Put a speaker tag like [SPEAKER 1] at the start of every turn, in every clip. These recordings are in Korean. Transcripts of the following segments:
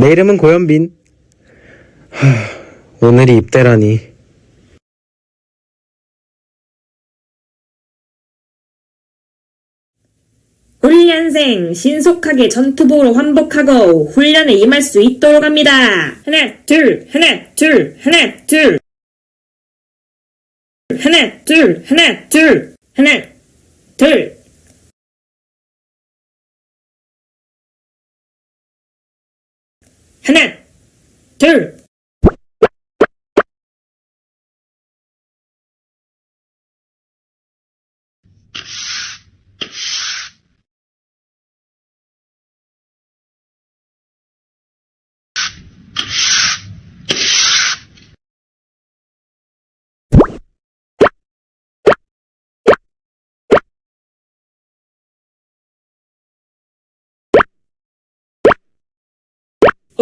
[SPEAKER 1] 내 이름은 고현빈. 하, 오늘이 입대라니.
[SPEAKER 2] 훈련생 신속하게 전투복으로 환복하고 훈련에 임할 수 있도록 합니다. 하나 둘 하나 둘 하나 둘 하나 둘 하나 둘 하나 둘 하나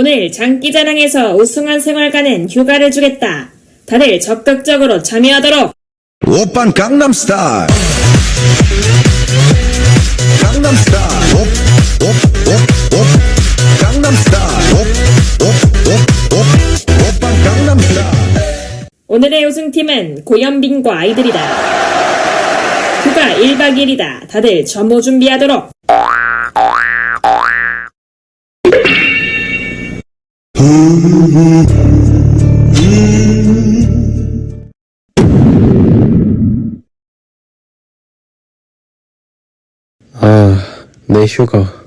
[SPEAKER 2] 오늘 장기자랑에서 우승한 생활가는 휴가를 주겠다. 다들 적극적으로 참여하도록
[SPEAKER 3] 오빤 강남스타일 강남스타일 옵 옵 옵 옵 강남스타일 옵 옵 옵 옵 오빤 강남스타일
[SPEAKER 2] 오늘의 우승팀은 고현빈과 아이들이다. 휴가 1박 2일이다. 다들 점호 준비하도록.
[SPEAKER 1] 아, 내 휴가.